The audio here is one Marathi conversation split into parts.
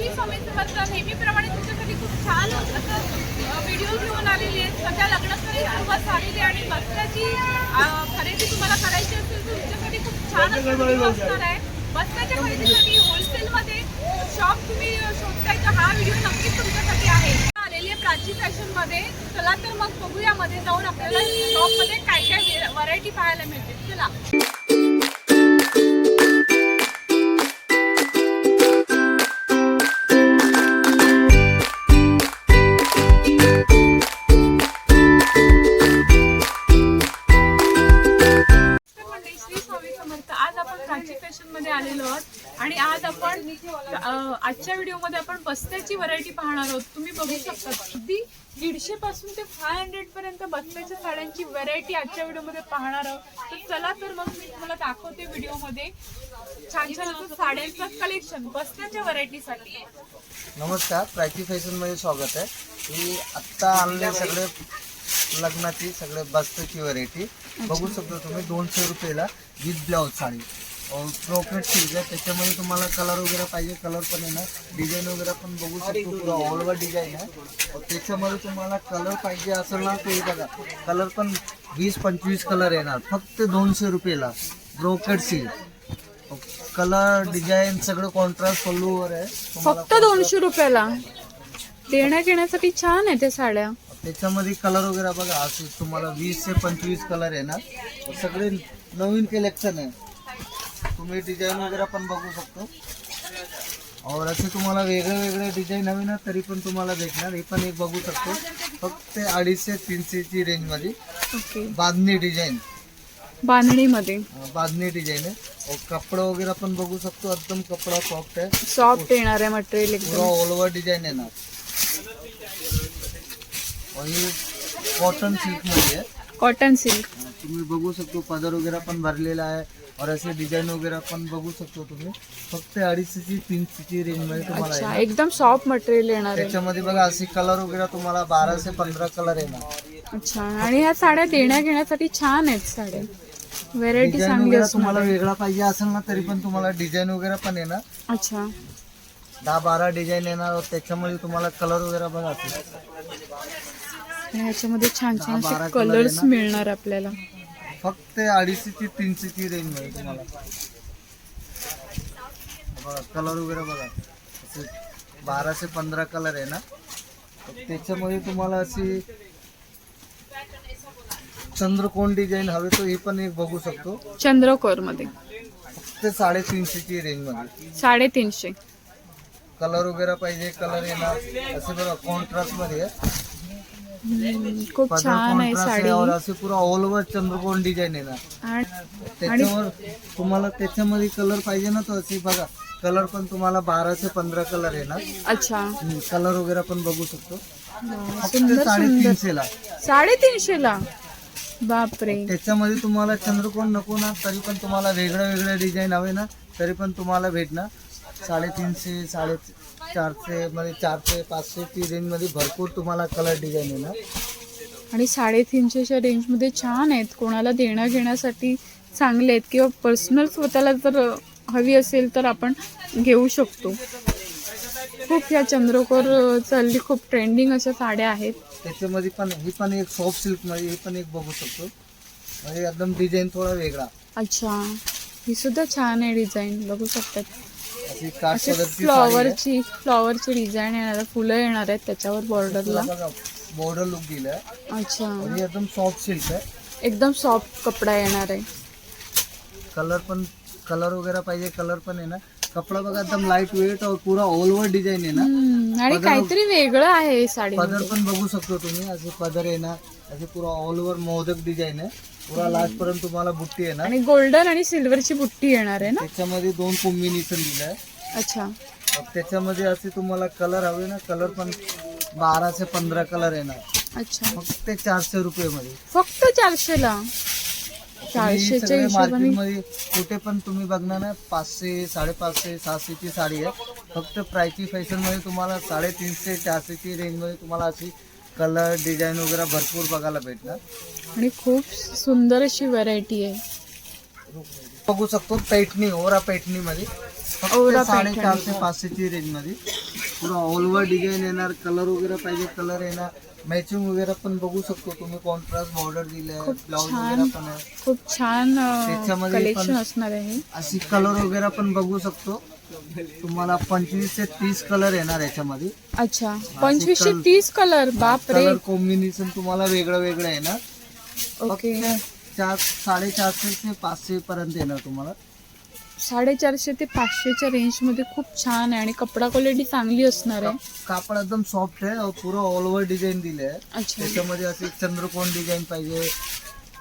श्री स्वामी समर्थ नेहमीप्रमाणे तुमच्यासाठी खूप छान असं व्हिडिओ घेऊन आलेली आहेत. सध्या लग्नाकडे सुरुवात झालेली आहे आणि बस्त्याची खरेदी तुम्हाला करायची असेल तर तुमच्यासाठी खूप छान असणार आहे. बस्त्याच्या खरेदीसाठी होलसेलमध्ये शॉप तुम्ही शोधताय तर हा व्हिडिओ नक्कीच तुमच्यासाठी आहे. आलेली आहे प्राची फॅशनमध्ये चला तर मग बघूया मध्ये जाऊन आपल्याला शॉपमध्ये काय काय व्हरायटी पाहायला मिळते. चला. खाची फॅशनमध्ये आलेलो आहोत. आणि आज आपण आजच्या व्हिडिओमध्ये आपण बस्त्याची व्हरायटी पाहणार आहोत. तुम्ही बघू शकता अगदी दीडशे पासून ते फाय हंड्रेड पर्यंत बस्त्याच्या साड्यांची व्हरायटी आजच्या व्हिडिओमध्ये पाहणार आहोत. तर चला तर मग मी तुम्हाला दाखवते व्हिडिओमध्ये. छान छान असं साड्यांचं कलेक्शन बस्त्याच्या व्हरायटीसाठी. नमस्कार प्राची फॅशनमध्ये स्वागत आहे. मी आत्ता आणले सगळे लग्नाची सगळे बस्त्याची व्हरायटी. बघू शकता तुम्ही दोनशे रुपयाला with blouse sari. Brocade silk आहे. त्याच्यामध्ये तुम्हाला कलर वगैरे पाहिजे. कलर पण आहे ना डिझाईन वगैरे पण बघू शकतो पुरा ऑल ओव्हर डिझाईन आहे. और त्याच्यामध्ये तुम्हाला कलर पाहिजे असेल ना ते बघा. कलर पण वीस पंचवीस कलर येणार. फक्त दोनशे रुपयाला. ब्रोकेट सिल्क कलर डिझाईन सगळं कॉन्ट्रास्ट पल्लूवर आहे. फक्त दोनशे रुपयाला. देण्यात घेण्यासाठी छान आहे त्या साड्या. त्याच्यामध्ये कलर वगैरे बघा. असे तुम्हाला वीस ते पंचवीस कलर येणार. सगळे नवीन कलेक्शन आहे. तुम्ही डिझाईन वगैरे पण बघू शकतो. और असे तुम्हाला वेगळे वेगळे डिझाईन हवे ना तरी पण तुम्हाला भेटणार. हे पण एक बघू शकतो. फक्त अडीचशे तीनशेची रेंजमध्ये ओके. बांधणी डिझाईन बांधणीमध्ये. बांधणी डिझाईन आहे. कपडा वगैरे पण बघू शकतो. एकदम कपडा सॉफ्ट आहे. सॉफ्ट येणार आहे मटेरियल एकदम. ऑल ओव्हर डिझाईन येणार. कॉटन सिल्कमध्ये आहे. कॉटन सिल्क तुम्ही बघू शकतो पदर वगैरे पण भरलेला आहे. और असे डिझाईन वगैरे पण बघू शकतो तुम्ही. फक्त अडीचशेची तीनशेची रेंजमध्ये तुम्हाला अच्छा येणार. एकदम सॉफ्ट मटेरियल येणार आहे. त्याच्यामध्ये बघा असे कलर वगैरे तुम्हाला बाराशे पंधरा कलर येणार. अच्छा आणि ह्या साड्या देण्या घेण्यासाठी छान आहेत साड्या. व्हेरायटी डिझाईन चांगली वगैरे असणार तुम्हाला आहे. वेगळा पाहिजे असेल ना तरी पण तुम्हाला डिझाईन वगैरे पण येणार. अच्छा. दहा बारा डिझाईन येणार और त्याच्यामध्ये तुम्हाला कलर वगैरे बघा. ह्याच्यामध्ये छान छान असे कलर्स? मिळणार आपल्याला. फक्त अडीचशेची तीनशेची रेंजमध्ये तुम्हाला. बघा कलर वगैरे बघा. असे बाराशे पंधरा कलर आहे ना? त्याच्यामध्ये तुम्हाला अशी चंद्रकोण डिझाईन हवे तो हे पण एक बघू शकतो. चंद्रकोरमध्ये फक्त साडेतीनशेची रेंजमध्ये. साडेतीनशे. कलर वगैरे पाहिजे कलर येणार. असे बघा कॉन्ट्रास्टमध्ये आहे. खूप छान आहे साडी. आहे असे पुरा ऑल ओव्हर चंद्रकोण डिझाईन येणार आणि त्याच्यावर तुम्हाला त्याच्यामध्ये कलर पाहिजे ना तो असे बघा. कलर पण तुम्हाला बारा ते पंधरा कलर येणार अच्छा. कलर वगैरे पण बघू शकतो. साडेतीनशे ला साडेतीनशे ला? बापरे. त्याच्यामध्ये तुम्हाला चंद्रकोण नको ना तरी पण तुम्हाला वेगळे वेगळे डिझाईन हवे ना तरी पण तुम्हाला भेटणार. साडेतीनशे साडे चारशे मध्ये चारशे पाचशे ची रेंजमध्ये भरपूर तुम्हाला कलर डिझाईन येणार. आणि साडेतीनशेच्या रेंजमध्ये छान आहेत. कोणाला देण्या घेण्यासाठी चांगले आहेत किंवा पर्सनल स्वतःला जर हवी असेल तर आपण घेऊ शकतो. खूप ह्या चंद्रकोर चालली खूप ट्रेंडिंग अशा साड्या आहेत. त्याच्यामध्ये पण ही पण एक सॉफ्ट सिल्कमध्ये ही पण एक बघू शकतो. म्हणजे एकदम डिझाईन थोडा वेगळा. अच्छा. ही सुद्धा छान आहे डिझाईन बघू शकतात. अशी आहे. फ्लॉवरची फ्लॉवरची डिझाईन येणार आहे फुलं येणार आहेत त्याच्यावर बॉर्डरला बॉर्डर लुक दिलाय अच्छा. आणि एकदम सॉफ्ट सिल्क आहे. एकदम सॉफ्ट कपडा येणार आहे. कलर पण कलर वगैरे पाहिजे कलर पण आहे ना. कपडा बघा एकदम लाइट वेट और पुरा ऑल ओव्हर डिझाईन आहे ना. आणि काहीतरी वेगळं आहे साडी पदर पण बघू शकतो तुम्ही. असे पदर आहे ना असे पुरा ऑल ओव्हर मोदक डिझाईन आहे. पुरा लास्ट पर्यंत तुम्हाला बुट्टी आहे ना? आणि गोल्डन आणि सिल्वरची बुट्टी येणार आहे ना? त्याच्यामध्ये दोन कॉम्बिनेशन दिलंय अच्छा. मग त्याच्यामध्ये असे तुम्हाला कलर हवे ना कलर पण बारा ते पंधरा कलर येणार. अच्छा. फक्त चारशे रुपये मध्ये फक्त चारशे ला चारशेच्या हिशोबाने मार्केटमध्ये कुठे पण तुम्ही बघणार ना पाचशे साडेपाचशे सहाशेची साडी आहे. फक्त प्रायची फॅशनमध्ये तुम्हाला साडेतीनशे चारशेची रेंजमध्ये तुम्हाला अशी कलर डिझाईन वगैरे भरपूर बघायला भेटणार. आणि खूप सुंदर अशी व्हरायटी आहे. बघू शकतो पैठणी ओरा पैठणी मध्ये ओरा साडेचारशे पाचशेची रेंजमध्ये पुरा ऑल ओव्हर डिझाईन येणार कलर वगैरे पाहिजे कलर येणार. मॅचिंग वगैरे पण बघू शकतो तुम्ही कॉन्ट्रास्ट बॉर्डर दिले छान. वगैरे पण आहे. खूप छान त्याच्यामध्ये कलेक्शन असणार आहे. अशी कलर वगैरे पण बघू शकतो. तुम्हाला पंचवीस ते तीस कलर येणार याच्यामध्ये. अच्छा पंचवीसशे कल- तीस कलर बाप रे कलर कॉम्बिनेशन तुम्हाला वेगळं वेगळं येणार. ओके. चार साडेचारशे ते पाचशे पर्यंत येणार तुम्हाला. साडेचारशे ते पाचशेच्या रेंजमध्ये खूप छान आहे आणि कपडा क्वालिटी चांगली असणार आहे. कापड एकदम सॉफ्ट आहे. पुरं ऑल ओव्हर डिझाईन दिले आहे अच्छा. त्याच्यामध्ये असे चंद्रकोन डिझाईन पाहिजे.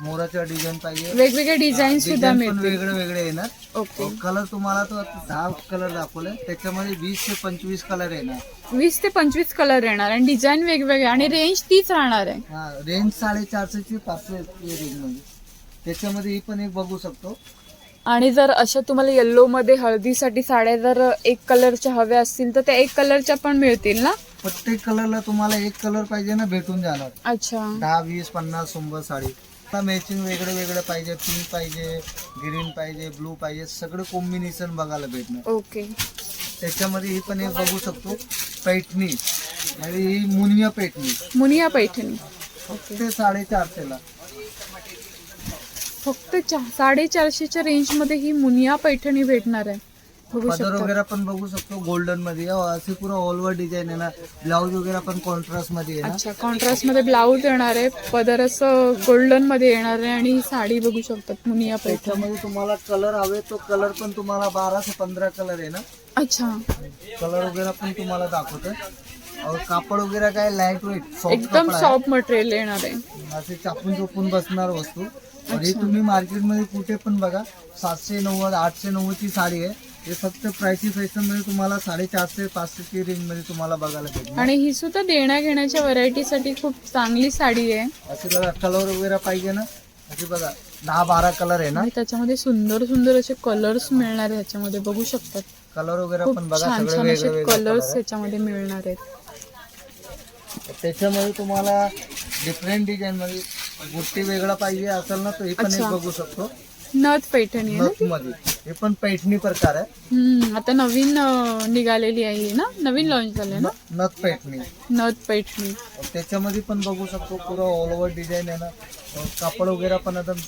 मोराचा डिझाईन पाहिजे. वेगवेगळे डिझाईन सुद्धा मिळतील. वेगळे वेगळे येणार. ओके. कलर तुम्हाला तो दहा कलर दाखवले. त्याच्यामध्ये वीस ते पंचवीस कलर येणार. वीस ते पंचवीस कलर येणार आणि डिझाईन वेगवेगळे आणि रेंज तीच राहणार आहे. हा रेंज साडेचारशे ते पाचशे रेंजमध्ये. त्याच्यामध्ये ही पण एक बघू शकतो. आणि जर अशा तुम्हाला येल्लो मध्ये हळदीसाठी साड्या जर एक कलरच्या हव्या असतील तर त्या एक कलरच्या पण मिळतील ना? प्रत्येक कलरला तुम्हाला एक कलर पाहिजे ना भेटून जाणार. अच्छा. दहा वीस पन्नास शंभर साडी. मॅचिंग वेगळं वेगळं पाहिजे पिंक पाहिजे ग्रीन पाहिजे ब्लू पाहिजे सगळं कॉम्बिनेशन बघायला भेटणार. ओके त्याच्यामध्ये ही पण एक बघू शकतो पैठणी. म्हणजे ही मुनिया पैठणी. मुनिया पैठणी. फक्त साडेचारशेला. फक्त चा- साडेचारशेच्या रेंजमध्ये ही मुनिया पैठणी भेटणार आहे. बघू पदर शकता वगैरे पण बघू शकतो गोल्डनमध्ये. अहो, असे पुरा ऑल ओव्हर डिझाईन येणार ब्लाऊज वगैरे पण कॉन्ट्रास्टमध्ये अच्छा कॉन्ट्रास्टमध्ये ब्लाऊज येणार आहे. पदर असं गोल्डनमध्ये येणार आहे आणि ही साडी बघू शकतात मुनिया पैठणी त्याच्यामध्ये तुम्हाला कलर हवे तो कलर पण तुम्हाला बारा ते पंधरा कलर आहे ना. अच्छा. कलर वगैरे पण तुम्हाला दाखवतोय. अहो, कापड वगैरे काय लाइट वेट सॉफ्ट एकदम कपडा आहे. सॉफ्ट मटेरियल येणार आहे. असे चापून चोपून बसणार वस्तू. आणि तुम्ही मार्केटमध्ये कुठे पण बघा सातशे नव्वद आठशे नव्वदची साडी आहे. हे फक्त फॅशनमध्ये तुम्हाला साडेचारशे पाचशेची रेंजमध्ये तुम्हाला बघायला भेटणार आणि ही सुद्धा देण्या घेण्याच्या व्हरायटीसाठी खूप चांगली साडी आहे. असे बघा कलर वगैरे पाहिजे ना? असे बघा दहा बारा कलर आहे ना? आणि त्याच्यामध्ये सुंदर सुंदर असे कलर्स मिळणार आहे ह्याच्यामध्ये बघू शकतात. कलर वगैरे खूप पण बघा छान छान असे वेगळे कलर्स कलर ह्याच्यामध्ये मिळणार आहेत. त्याच्यामध्ये तुम्हाला डिफरंट डिझाईन मध्ये बुट्टी वेगळा पाहिजे असेल ना तर हे पण एक अच्छा. बघू शकतो. नथ पैठणी आहे ना नथमध्ये हे पण पैठणी प्रकार आहे. हम्म, आता नवीन अं, निघालेली आहे ही ना? नवीन लॉन्च झाले ना? न- नथ पैठणी. नथ पैठणी. त्याच्यामध्ये पण बघू शकतो पुरं ऑल ओव्हर डिझाईन आहे ना. अं, कापड वगैरे पण एकदम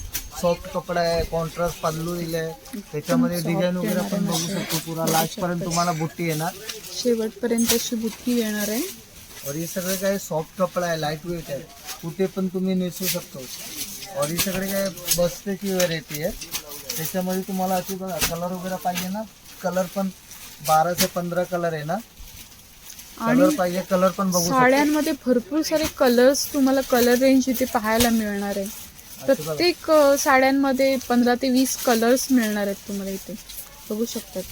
सॉफ्ट कपडा आहे कॉन्ट्रास्ट पल्लू दिलाय त्याच्यामध्ये soft डिझाईन वगैरे पण बघू शकतो पुरा. लास्ट पर्यंत तुम्हाला बुट्टी येणार. शेवटपर्यंत अशी बुट्टी येणार आहे. और हे सगळे काय सॉफ्ट कपडा आहे लाइट वेट आहे. कुठे पण तुम्ही नेसू शकतो. और हे सगळे काय बस्तेची व्हरायटी आहे. त्याच्यामध्ये तुम्हाला अशी बघा कलर वगैरे पाहिजे ना कलर पण बारा ते पंधरा कलर आहे ना. कलर आणि पाहिजे कलर पण बघू शकतो. साड्यांमध्ये भरपूर सारे कलर्स तुम्हाला कलर रेंज इथे पाहायला मिळणार आहे. प्रत्येक अं, साड्यांमध्ये पंधरा ते वीस कलर्स मिळणार आहेत तुम्हाला इथे. बघू शकतात.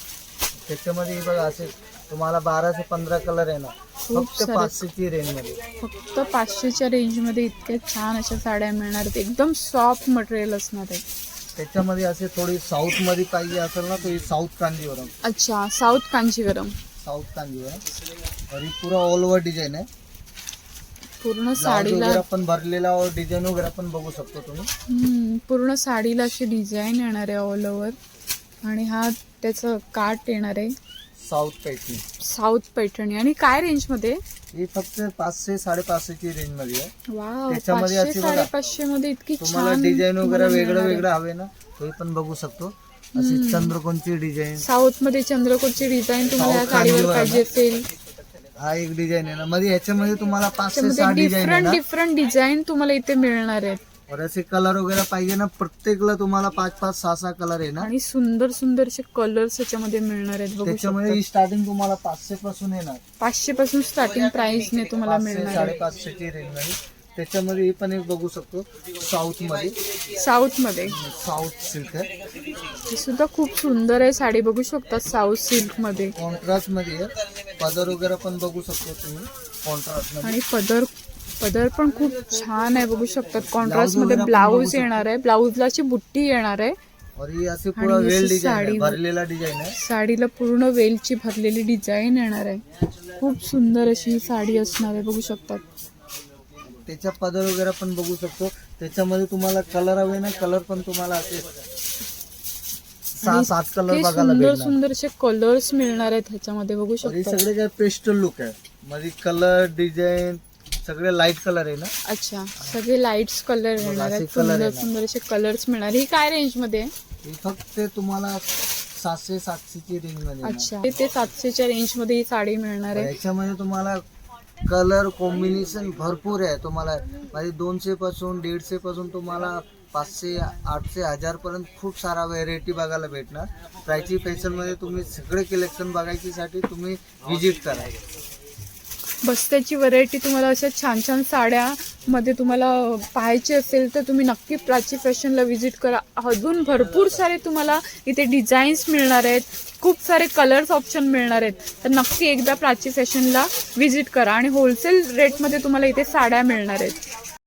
त्याच्यामध्ये बघा असे तुम्हाला बारा ते पंधरा कलर खूप फक्त. पाचशेची रेंजमध्ये. फक्त पाचशेच्या रेंजमध्ये इतक्या छान अशा साड्या मिळणार आहेत. एकदम सॉफ्ट मटेरियल असणार आहे. त्याच्यामध्ये असे थोडी साऊथमध्ये पाहिजे असेल ना ही साऊथ कांजीवरम अच्छा साऊथ कांजीवरम साऊथ कांजीवरम ही पुरा ऑल ओव्हर डिझाईन आहे. पूर्ण साडीला वगैरे पण भरलेला डिझाईन वगैरे पण बघू शकतो तुम्ही. पूर्ण साडीला अशी डिझाईन येणार आहे ऑल ओव्हर आणि हा त्याचं काट येणार आहे. साऊथ पैठणी. साऊथ पैठणी. आणि काय रेंजमध्ये? ही फक्त पाचशे साडेपाचशेची रेंजमध्ये आहे. वाव त्याच्यामध्ये पाचशे बघा. साडेपाचशे मध्ये इतकी तुम्हाला छान डिझाईन वगैरे तुम्हाला वेगळं मिळणार आहे. वेगळं हवे ना ते पण बघू शकतो. अशी चंद्रकोनची डिझाईन साऊथमध्ये चंद्रकोरची डिझाईन तुम्हाला या साऊथ साडीवर पाहिजे असेल. हा एक डिझाईन आहे ना. मध्ये ह्याच्यामध्ये तुम्हाला पाच ते त्यामध्ये सहा डिझाईन आहे डिफरंट ना? डिफरंट डिझाईन तुम्हाला इथे मिळणार आहेत. और असे कलर वगैरे पाहिजे ना प्रत्येकला तुम्हाला पाच पाच सहा सहा कलर आहे ना आणि सुंदर सुंदर असे कलर्स याच्यामध्ये मिळणार आहेत बघू त्याच्यामध्ये ही स्टार्टिंग तुम्हाला पाचशे पासून येणार. पाचशे पासून स्टार्टिंग प्राइस ने तुम्हाला पाचशे मिळणार आहे. साडेपाचशेची रेंजमध्ये त्याच्यामध्ये ही पण एक बघू शकतो साऊथमध्ये साऊथमध्ये साऊथ सिल्क आहे. ही सुद्धा खूप सुंदर आहे साडी बघू शकता साऊथ सिल्कमध्ये कॉन्ट्रास्टमध्ये आहे. पदर वगैरे पण बघू शकतो तुम्ही कॉन्ट्रास्टमध्ये. आणि पदर पदर पण खूप छान आहे. बघू शकतात कॉन्ट्रास्टमध्ये ब्लाऊज येणार आहे. ब्लाऊजला अशी बुट्टी येणार आहे. असे साडीला पूर्ण वेलची भरलेली डिझाईन येणार आहे. खूप सुंदर अशी ही साडी असणार आहे बघू शकतात. त्याच्या पदर वगैरे पण बघू शकतो. त्याच्यामध्ये तुम्हाला कलर हवे ना कलर पण तुम्हाला असे सात कलर सुंदर भेटणार. सुंदरसे कलर्स मिळणार आहेत ह्याच्यामध्ये बघू शकता सगळे काय पेस्टल लुक आहे मध्ये कलर डिझाईन सगळे लाइट कलर आहे ना? अच्छा सगळे लाईट्स कलर येणार आहेत. असे color सुंदर येणार. सुंदर असे कलर्स मिळणार. ही काय रेंजमध्ये आहे? हे फक्त तुम्हाला सातशे सातशेची रेंजमध्ये येणार. अच्छा ते- सातशेच्या रेंजमध्ये ही साडी मिळणार आहे. याच्यामध्ये तुम्हाला कलर कॉम्बिनेशन भरपूर आहे. तुम्हाला म्हणजे दोनशे पासून दीडशे पासून तुम्हाला पाचशे आठशे हजार पर्यंत खूप सारा व्हेरायटी बघायला भेटणार. प्रायची फॅशनमध्ये तुम्ही सगळे कलेक्शन बघायची साठी तुम्ही विजिट करा. बस्त्याची व्हरायटी तुम्हाला अशा छान छान साड्यामध्ये तुम्हाला पाहायची असेल तर तुम्ही नक्की प्राची फॅशनला व्हिजिट करा. अजून भरपूर सारे तुम्हाला इथे डिझाईन्स मिळणार आहेत. खूप सारे कलर्स ऑप्शन मिळणार आहेत. तर नक्की एकदा प्राची फॅशनला व्हिजिट करा आणि होलसेल रेटमध्ये तुम्हाला इथे साड्या मिळणार आहेत.